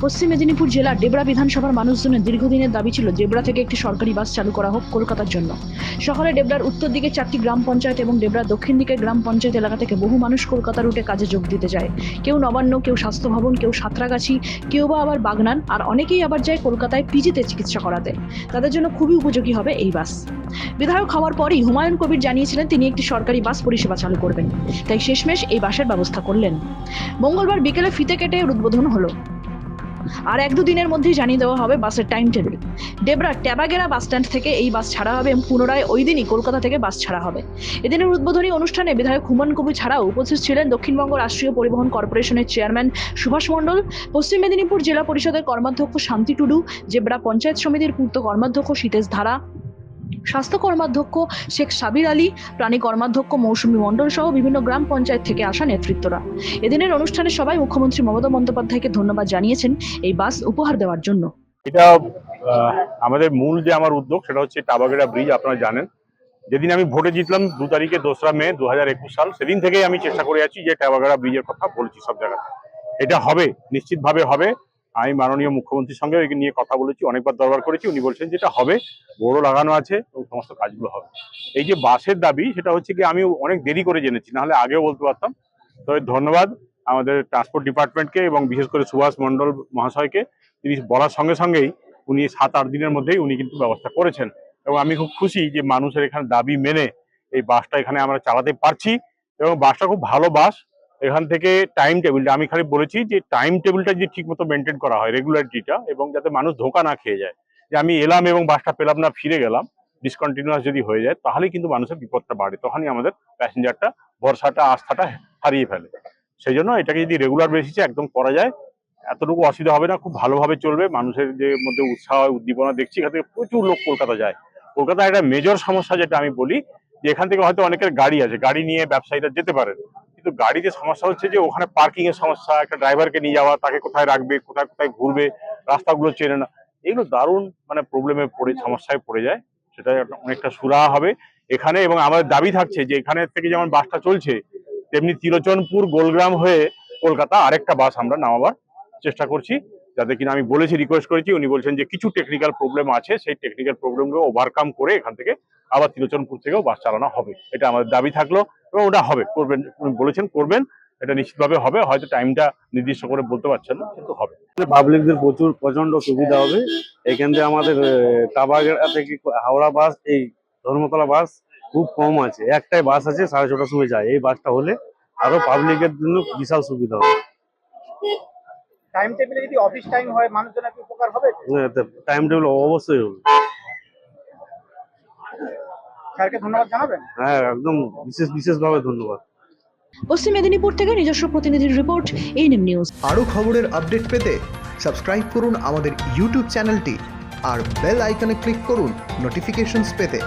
পশ্চিম মেদিনীপুর জেলার ডেবরা বিধানসভার মানুষজনের দীর্ঘদিনের দাবি ছিল ডেবরা থেকে একটি সরকারি বাস চালু করা হোক কলকাতার জন্য। শহরে ডেবরার উত্তর দিকে চারটি গ্রাম পঞ্চায়েত এবং ডেবরার দক্ষিণ দিকে গ্রাম পঞ্চায়েত এলাকা থেকে বহু মানুষ কলকাতা রুটে কাজে যোগ দিতে যায়। কেউ নবান্ন, কেউ স্বাস্থ্য ভবন, কেউ সাঁতরাগাছি, কেউ বা আবার বাগনান, আর অনেকেই আবার যায় কলকাতায় পিজিতে চিকিৎসা করাতে। তাদের জন্য খুবই উপযোগী হবে এই বাস। বিধায়ক হওয়ার পরই হুমায়ুন কবির জানিয়েছিলেন তিনি একটি সরকারি বাস পরিষেবা চালু করবেন। তাই শেষমেশ এই বাসের ব্যবস্থা করলেন। মঙ্গলবার বিকেলে ফিতে কেটে উদ্বোধন হলো। আর এক দুদিনের মধ্যেই জানিয়ে দেওয়া হবে বাসের time table Debra Tabagera bus stand থেকে এই বাস ছাড়া হবে এবং পুনরায় ওই দিনই কলকাতা থেকে বাস ছাড়া হবে। এদিনের উদ্বোধনী অনুষ্ঠানে বিধায়ক হুমান কবি ছাড়াও উপস্থিত ছিলেন দক্ষিণবঙ্গ রাষ্ট্রীয় পরিবহন কর্পোরেশনের চেয়ারম্যান সুভাষ মণ্ডল, পশ্চিম মেদিনীপুর জেলা পরিষদের কর্মাধ্যক্ষ শান্তি টুডু, জেবরা পঞ্চায়েত সমিতির পূর্ত কর্মাধ্যক্ষ সীতেশ ধারা স্বাস্থ্য কর্মাধ্যক্ষ শেখ সাবির আলী, প্রাণী কর্মাধ্যক্ষ মৌসুমী মণ্ডল সহ বিভিন্ন গ্রাম পঞ্চায়েত থেকে আসা নেতৃত্বরা। এদিনের অনুষ্ঠানে সবাই মুখ্যমন্ত্রী মমতা বন্দ্যোপাধ্যায়কে ধন্যবাদ জানিয়েছেন এই বাস উপহার দেওয়ার জন্য। এটা আমাদের মূল যে আমার উদ্যোগ সেটা হচ্ছে টাবাগেরা ব্রিজ, আপনারা জানেন। যেদিন আমি ভোটে জিতলাম দু তারিখে দোসরা মে দু হাজার একুশ সাল, সেদিন থেকেই আমি চেষ্টা করে আছি যে টাবাগেরা ব্রিজের কথা বলছি সব জায়গায় এটা হবে, নিশ্চিতভাবে হবে। আমি মাননীয় মুখ্যমন্ত্রীর সঙ্গে এই নিয়ে কথা বলেছি, অনেকবার দরবার করেছি। উনি বলছেন যেটা হবে বড় লাগানো আছে, এবং সমস্ত কাজগুলো হবে। এই যে বাসের দাবি, সেটা হচ্ছে কি, আমি অনেক দেরি করে জেনেছি, নাহলে আগেও বলতে পারতাম। তবে ধন্যবাদ আমাদের ট্রান্সপোর্ট ডিপার্টমেন্টকে এবং বিশেষ করে সুভাষ মণ্ডল মহাশয়কে। তিনি বলার সঙ্গে সঙ্গেই উনি সাত আট দিনের মধ্যেই উনি কিন্তু ব্যবস্থা করেছেন। এবং আমি খুব খুশি যে মানুষের এখানে দাবি মেনে এই বাসটা এখানে আমরা চালাতে পারছি। এবং বাসটা খুব ভালো বাস এখান থেকে টাইম টেবিলটা আমি খালি বলেছি যে টাইম টেবিলটা যদি ঠিক মতো মেনটেন করা হয় রেগুলারিটিটা এবং যাতে মানুষ ধোকা না খেয়ে যায়। যে আমি এলাম এবং বাসটা পেলাম না, ফিরে গেলাম ডিসকন্টিনিউয়াস যদি হয়ে যায় তাহলে কিন্তু মানুষের বিপদটা বাড়ে। তখনই আমাদের প্যাসেঞ্জারটা ভরসাটা, আস্থাটা হারিয়ে ফেলে। সেই জন্য এটাকে যদি রেগুলার বেসিসে একদম করা যায়, এতটুকু অসুবিধা হবে না, খুব ভালোভাবে চলবে। মানুষের যে মধ্যে উৎসাহ, উদ্দীপনা দেখছি, এখান থেকে প্রচুর লোক কলকাতা যায়। কলকাতায় একটা মেজর সমস্যা যেটা আমি বলি, যে এখান থেকে হয়তো অনেকের গাড়ি আছে, গাড়ি নিয়ে ব্যবসায়ীরা যেতে পারেন কিন্তু গাড়িতে সমস্যা হচ্ছে যে ওখানে পার্কিং এর সমস্যা, একটা ড্রাইভারকে নিয়ে যাওয়া, তাকে কোথায় রাখবে, কোথায় কোথায় ঘুরবে, রাস্তাগুলো চেনে না। এগুলো দারুণ মানে প্রবলেমে পড়ে, সমস্যায় পড়ে যায়। সেটা অনেকটা সুরাহা হবে। এখানে এবং আমাদের দাবি থাকছে যে এখানে থেকে যেমন বাসটা চলছে, তেমনি তিরোচনপুর গোলগ্রাম হয়ে কলকাতা আরেকটা বাস আমরা নামাবার চেষ্টা করছি। যাতে কিনা আমি বলেছি রিকোয়েস্ট করেছি, উনি বলছেন যে কিছু টেকনিক্যাল প্রবলেম আছে, সেই টেকনিক্যাল প্রবলেমগুলো ওভারকাম করে এখান থেকে আবার তিলোচনপুর থেকেও বাস চালানো হবে। এটা আমাদের দাবি থাকল এবং ওটা হবে, করবেন, উনি বলেছেন করবেন, এটা নিশ্চিতভাবে হবে, হয়তো টাইমটা নির্দিষ্ট করে বলতে পারছেন না, কিন্তু হবে। পাবলিকদের প্রচুর প্রচণ্ড সুবিধা হবে। এখান থেকে আমাদের টাবাগেরা থেকে হাওড়া বাস এই ধর্মতলা বাস খুব কম আছে। একটাই বাস আছে, সাড়ে ছটার সময় যায়। এই বাসটা হলে আরও পাবলিকের জন্য বিশাল সুবিধা হবে। টাইম টেবিলে যদি অফিস টাইম হয় মানুষজনের কি উপকার হবে টাইম টেবিল অবশ্যই হবে। স্যারকে ধন্যবাদ জানাবেন? হ্যাঁ একদম বিশেষ বিশেষভাবে ধন্যবাদ। পশ্চিম মেদিনীপুর থেকে নিজস্ব প্রতিনিধির রিপোর্ট এনএম নিউজ আরও খবরের আপডেট পেতে সাবস্ক্রাইব করুন আমাদের ইউটিউব চ্যানেলটি আর বেল আইকনে ক্লিক করুন নোটিফিকেশনস পেতে।